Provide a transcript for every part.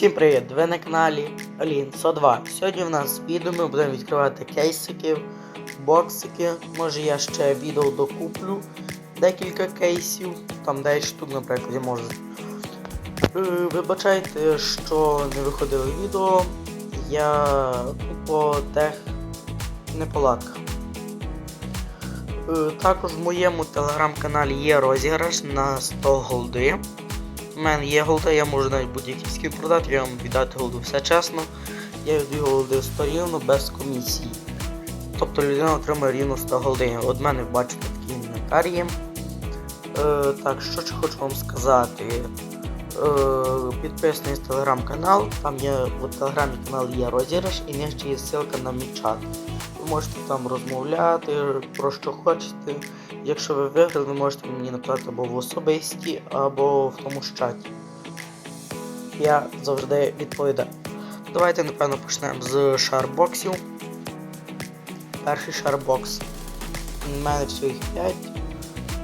Всім привіт! Ви на каналі Алін 102. Сьогодні в нас відео ми будемо відкривати кейсики, боксики. Може я ще відео докуплю декілька кейсів, там 10 штук, наприклад, я можу. Е, Вибачайте, що не виходило відео. Я по тех неполадках. Е, Також в моєму телеграм-каналі є розіграш на 100 голди. У мене є голда, я можу навіть будь-який скін продати, я вам віддати голду все чесно. Я віддаю голди 100 рівно без комісії. Тобто людина отримує рівно 100 голди. От мене бачите такі інвентар є. Е, так, що ще хочу вам сказати. Е, підписаний телеграм-канал, там є в телеграмі канал є розіграш і нижче є ссылка на мій чат. Можете там розмовляти про що хочете. Якщо ви виграли, ви можете мені написати або в особисті, або в тому ж чаті. Я завжди відповідаю. Давайте, напевно, почнемо з шарбоксів. Перший шарбокс. У мене їх 5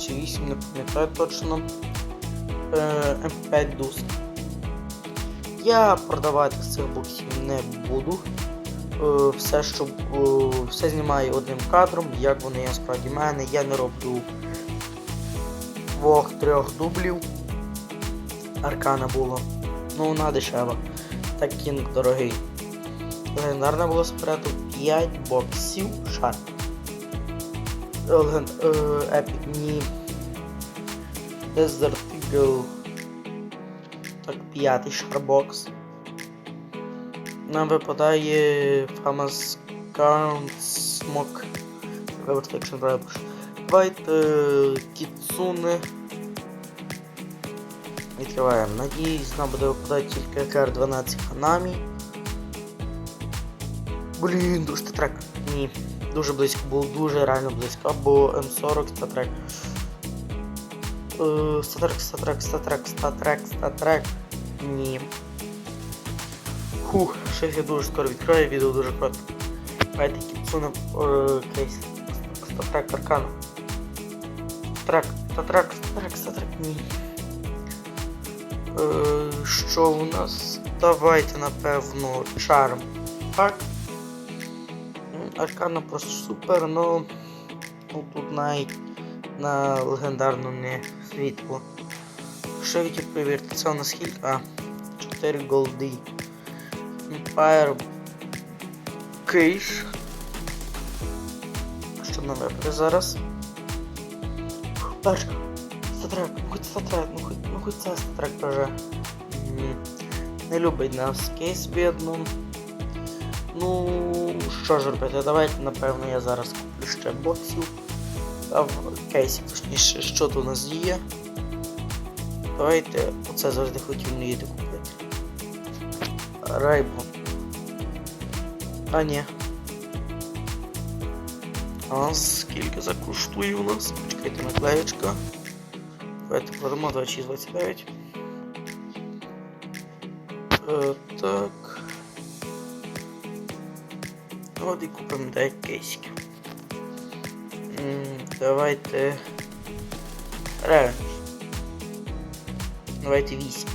чи 8, не пам'ятаю точно. Е, М5 дус. Я продавати з цих боксів не буду. Е, все, що е, все знімаю одним кадром, як вони є справді в мене. Я не роблю двох-трьох дублів. Аркана було. Ну, вона дешева. Так кінг дорогий. Легендарна було спереду 5 боксів шар. Леген... Е, Епік ні. Desert Eagle. Так, п'ятий шарбокс. Нам випадає Smoke. Вибачте, якщо не правильно. Давайте Кіцуне. Відкриваємо. Надіюсь, нам буде випадати тільки КР-12 Ханамі. Блін, дуже статрек. Ні. Дуже близько, було дуже реально близько. Або М40 статрек. Е, Статрек, статрек, статрек, статрек, статрек. Ні. Хух, щось я дуже скоро відкриваю, відео дуже коротко. Давайте кіпсуне кейс. Статрек аркана. Трек, статрек, статрек, статрек, ні. Е, що у нас? Давайте, напевно, чарм. Так. Аркана просто супер, но ну, тут навіть на легендарну не світло. Що ви перевірте, це у нас скільки? А, 4 голди. Empire Кейш. Що нам випаде зараз? Перший. Статрек, ну хоч статрек, ну хоч, ну хоч це статрек вже. Не любить нас кейс бідну. Ну, що ж робити? Давайте, напевно, я зараз куплю ще боксів. А в кейсі, точніше, що тут у нас є. Давайте, оце завжди хотів мріяти купити. Райбо. А ні. А скільки закоштує у нас? Почекайте наклеєчка. Давайте кладемо 2629. Е, так. От і купимо 9 кейсиків. М, Давайте. Ревенж. Давайте 8.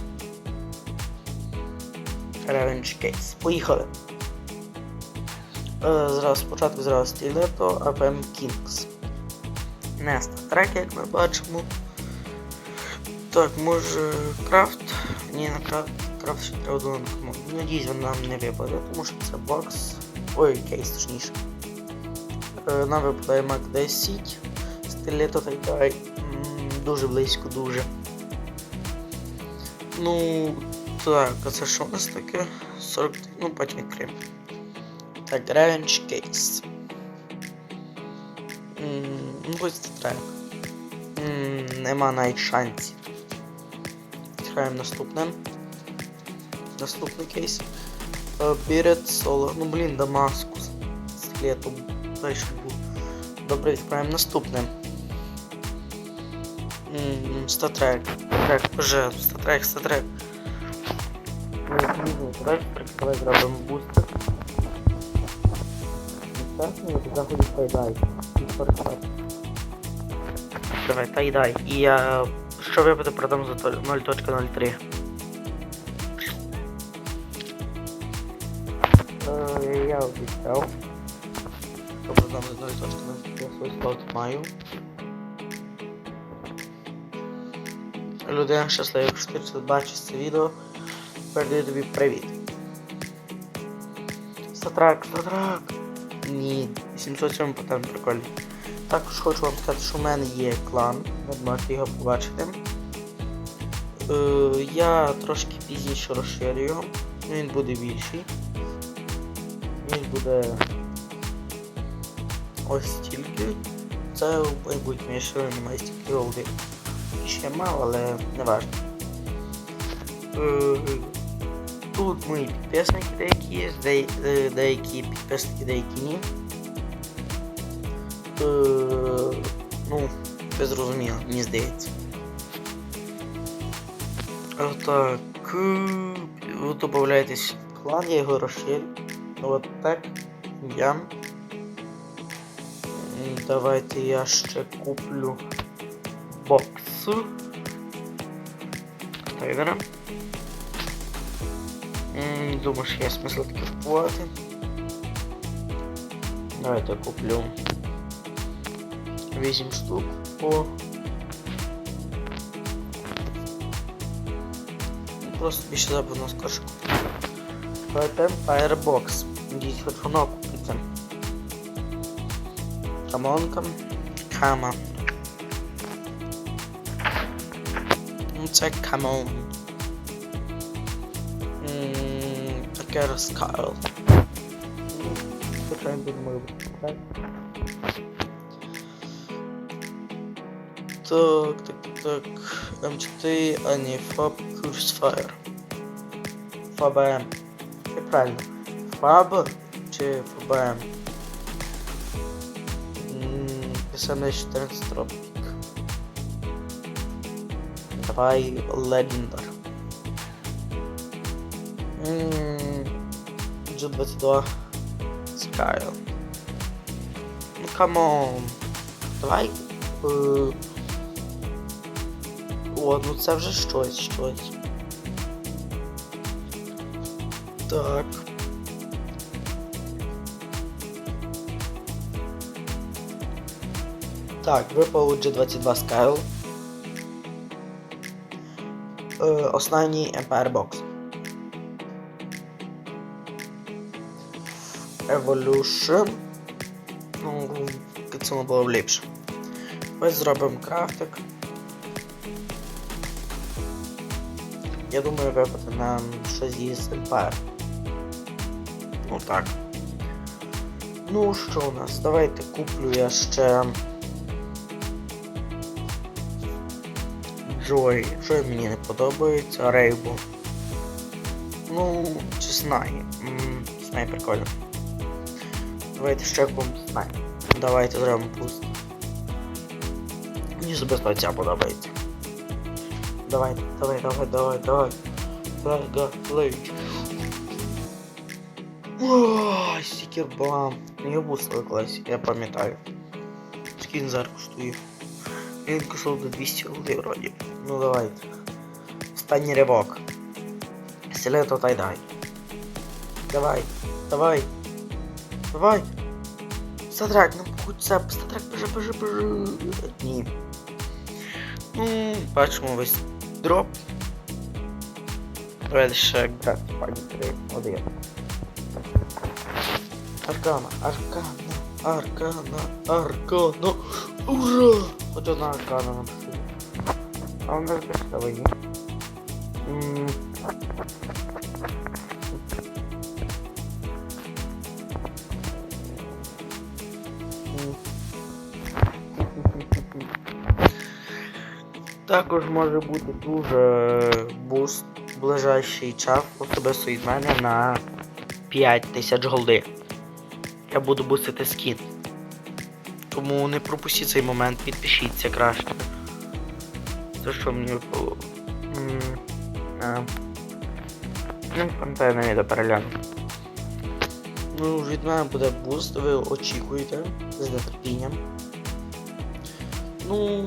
Revenge Case. Поїхали. Е, Зразу спочатку зразу Стілето, а потім Kings. Неста трек, як ми бачимо. Так, може крафт. Ні, на крафт. Крафт ще треба до команду. Надіюсь, він нам не випаде, тому що це бокс. Ой, кейс точніше. Е, Нам випадає Mac 10. Стилето та й дай. М, Дуже близько, дуже. Ну, так, а це що у нас таке? 40, ну потім відкриємо. Так, Revenge Case. М, Ну, ось це трек. М, Нема навіть шансів. Відкриваємо наступне. Наступний кейс. Бірет Соло. Ну блін, Дамаскус. Слету. Дай що був. Добре, відкриваємо наступне. М, Статрек. Трек, вже, статрек, статрек. Давай давай зробимо бустер. Естественно, ти заходиш тайдай. Давай, тайдай. І я що випаде продам за 0.03. Е, я обіцяв. Добре, там з одної точки на я свій слот маю. Людина щаслива, якщо ти бачиш це відео, передаю тобі привіт. Статрак, статрак! Ні, 707 патент прикольний. Також хочу вам сказати, що в мене є клан, ви можете його побачити. Е, я трошки пізніше розширю його, він буде більший. Він буде ось стільки. Це в майбутньому, ще немає стільки голди. Ще мало, але не важно. Е, Тут мої підписники деякі є, де, де- деякі підписники, деякі ні. Е, ну, ви зрозуміли, мені здається. Так, ви додаєтесь в клан, я його розширю. От так. Я. Давайте я ще куплю бокс. Тайдера. М, Думаю, що є смисл таки купувати. Давайте я куплю 8 штук по Ну, Просто більше забавно скорше купити. Давайте Firebox. Надіюсь, хоч воно купити. Камонка. Кама. Ну це камон. М, Таке розкайл. Звичайно, будемо робити. Так. Так, так, так. М4, а не Fab Cursefire. FABM. Це правильно. Фаб чи FABM? Писано 14 тропік. Давай Legendar. G22 Skyle. Ну камон. Давай. Е, О, ну це вже щось, щось. Так. Так, випав G22 Skyle. Е, останній Empire Box. Evolution. Ну, це було б ліпше. Ось зробимо крафтик. Я думаю, випити нам щось із Empire. Ну так. Ну що у нас? Давайте куплю я ще. Джой. Джой мені не подобається. Рейбо. Ну, чи Снай. Снай прикольно. Давайте ще купимо Снай. Давайте зробимо пуст. Мені особисто ця подобається. Давай, давай, давай, давай, давай. Давай. Ой, стікербам. Його бустили колись, я пам'ятаю. Він зараз коштує? Він коштував до 200 голди вроді. Ну давайте. Останній ривок. Селето та й дай. Давай, давай. Давай. Статрак, ну хоч це, статрак, бежи, бежи, бежи. Ні. Ну, бачимо весь дроп. Давайте ще грати пані 3, 1. Аркана, аркана, аркана, аркана. Ура! Хоч одна аркана напишу. А у нас є. Також може бути дуже буст в ближайший час особисто від мене на 5000 голди. Я буду бустити скін. Тому не пропустіть цей момент, підпишіться краще. Це що мені а. Ну, пам'ятаю, не відео перегляну. Ну, від мене буде буст, ви очікуєте з нетерпінням. Ну,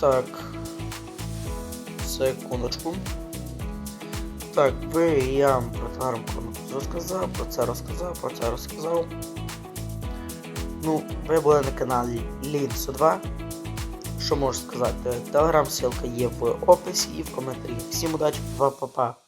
так. Секундочку. так, ви я вам про телеграм-канал розказав, про це розказав, про це розказав. Ну, ви були на каналі Лінсу 2. Що можу сказати? Телеграм ссылка є в описі і в коментарі. Всім удачі, па-па-па. па